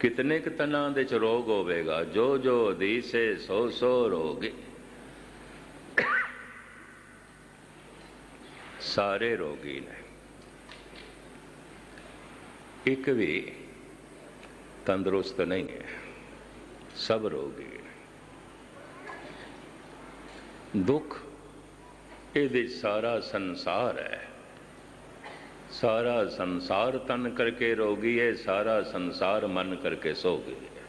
ਕਿਤਨੇ ਕੁ ਤਨਾਂ ਦੇ ਚ ਰੋਗ ਹੋਵੇਗਾ? ਜੋ ਜੋ ਦੀਸੇ, ਸੋ ਸੋ ਰੋਗੇ। ਸਾਰੇ ਰੋਗੀ ਨੇ। ਇੱਕ ਵੀ ਤੰਦਰੁਸਤ ਨਹੀਂ ਹੈ। ਸਭ ਰੋਗੀ ਨੇ। ਦੁੱਖ ਇਹਦੇ ਸਾਰਾ ਸੰਸਾਰ ਹੈ। ਸਾਰਾ ਸੰਸਾਰ ਤਨ ਕਰਕੇ ਰੋਗੀ ਹੈ ਸਾਰਾ ਸੰਸਾਰ ਮਨ ਕਰਕੇ ਸੋਗੀ ਹੈ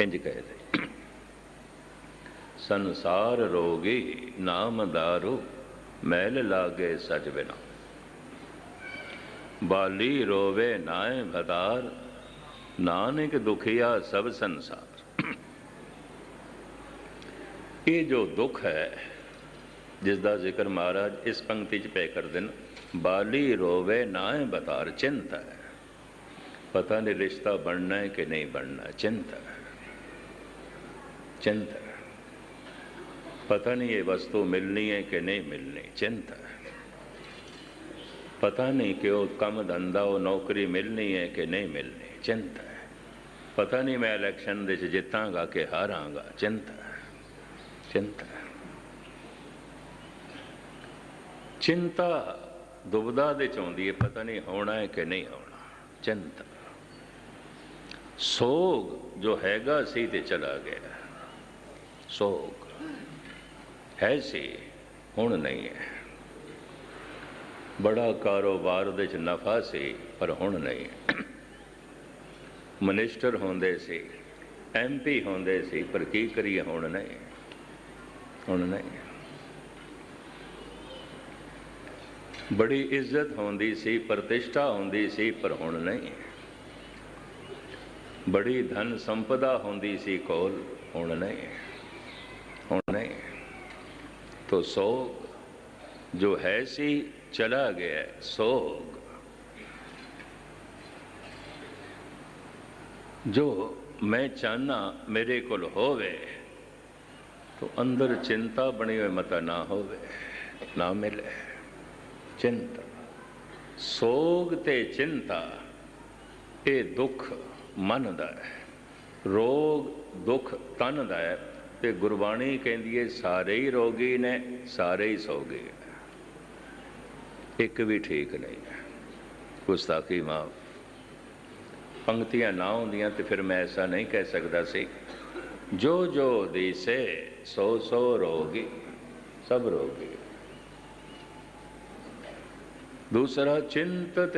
ਇੰਜ ਕਹਦੇ ਸੰਸਾਰ ਰੋਗੀ ਨਾਮ ਦਾਰੂ, ਮੈਲ ਲਾਗੇ ਸਜ ਬਿਨਾ। ਬਾਲੀ ਰੋਵੇ ਨਾਏ ਭਦਾਰ ਨਾਨਕ ਦੁਖੀਆ ਸਭ ਸੰਸਾਰ। ਇਹ ਜੋ ਦੁੱਖ ਹੈ ਜਿਸ ਦਾ ਜ਼ਿਕਰ ਮਹਾਰਾਜ ਇਸ ਪੰਕਤੀ 'ਚ ਪੈ ਕਰਦੇ ਨੇ, ਬਾਲੀ ਰੋਵੇ ਨਾਏ ਬਤਾਰ ਚਿੰਤਾ ਹੈ। ਪਤਾ ਨਹੀਂ ਰਿਸ਼ਤਾ ਬਣਨਾ ਹੈ ਕਿ ਨਹੀਂ ਬਣਨਾ ਚਿੰਤਾ ਚਿੰਤਾ ਹੈ। ਪਤਾ ਨਹੀਂ ਇਹ ਵਸਤੂ ਮਿਲਣੀ ਹੈ ਕਿ ਨਹੀਂ ਮਿਲਣੀ, ਚਿੰਤਾ ਹੈ। ਪਤਾ ਨਹੀਂ ਕਿ ਉਹ ਕੰਮ ਧੰਦਾ, ਉਹ ਨੌਕਰੀ ਮਿਲਣੀ ਹੈ ਕਿ ਨਹੀਂ ਮਿਲਣੀ, ਚਿੰਤਾ ਹੈ। ਪਤਾ ਨਹੀਂ ਮੈਂ ਇਲੈਕਸ਼ਨ ਦੇ ਚ ਜਿੱਤਾਂਗਾ ਕਿ ਹਾਰਾਂਗਾ, ਚਿੰਤਾ ਹੈ ਚਿੰਤਾ ਹੈ ਦੁਬਦਾ ਦੇ ਚ ਆਉਂਦੀ ਹੈ, ਪਤਾ ਨਹੀਂ ਆਉਣਾ ਹੈ ਕਿ ਨਹੀਂ ਆਉਣਾ। ਚਿੰਤਾ। ਸੋਗ ਜੋ ਹੈਗਾ ਸੀ ਤੇ ਚਲਾ ਗਿਆ। ਸੋਗ ਹੈ ਸੀ, ਹੁਣ ਨਹੀਂ ਹੈ। ਬੜਾ ਕਾਰੋਬਾਰ ਉਹਦੇ ਚ ਨਫਾ ਸੀ, ਪਰ ਹੁਣ ਨਹੀਂ ਮਨਿਸਟਰ ਹੁੰਦੇ ਸੀ ਐਮਪੀ ਹੁੰਦੇ ਸੀ, ਪਰ ਕੀ ਕਰੀਏ, ਹੁਣ ਨਹੀਂ। ਹੁਣ ਨਹੀਂ ਬੜੀ ਇੱਜ਼ਤ ਹੁੰਦੀ ਸੀ, ਪ੍ਰਤਿਸ਼ਠਾ ਹੁੰਦੀ ਸੀ, ਪਰ ਹੁਣ ਨਹੀਂ। ਬੜੀ ਧਨ ਸੰਪਦਾ ਹੁੰਦੀ ਸੀ ਕੋਲ, ਹੁਣ ਨਹੀਂ। ਹੁਣ ਨਹੀਂ। ਤੋ ਸੋਗ ਜੋ ਹੈ ਸੀ, ਚਲਾ ਗਿਆ ਸੋਗ। ਜੋ ਮੈਂ ਚਾਹਨਾ ਮੇਰੇ ਕੋਲ ਹੋਵੇ, ਤੋ ਅੰਦਰ ਚਿੰਤਾ ਬਣੀ ਹੋਈ ਮਤਾ ਨਾ ਹੋਵੇ, ਨਾ ਮਿਲੇ। ਚਿੰਤਾ, ਸੋਗ ਤੇ ਚਿੰਤਾ, ਇਹ ਦੁੱਖ ਮਨ ਦਾ ਹੈ। ਰੋਗ ਦੁੱਖ ਤਨ ਦਾ ਹੈ ਤੇ ਗੁਰਬਾਣੀ ਕਹਿੰਦੀ ਹੈ ਸਾਰੇ ਹੀ ਰੋਗੀ ਨੇ, ਸਾਰੇ ਹੀ ਸੋਗੇ ਇੱਕ ਵੀ ਠੀਕ ਨਹੀਂ ਹੈ। ਗੁਸਤਾਖੀ ਮਾਫ ਪੰਕਤੀਆਂ ਨਾ ਹੁੰਦੀਆਂ ਤੇ ਫਿਰ ਮੈਂ ਐਸਾ ਨਹੀਂ ਕਹਿ ਸਕਦਾ ਸੀ। ਜੋ ਜੋ ਦਿਸੇ, ਸੋ ਸੋ ਰੋਗੀ, ਸਭ ਰੋਗੀ। ਦੂਸਰਾ ਚਿੰਤਤ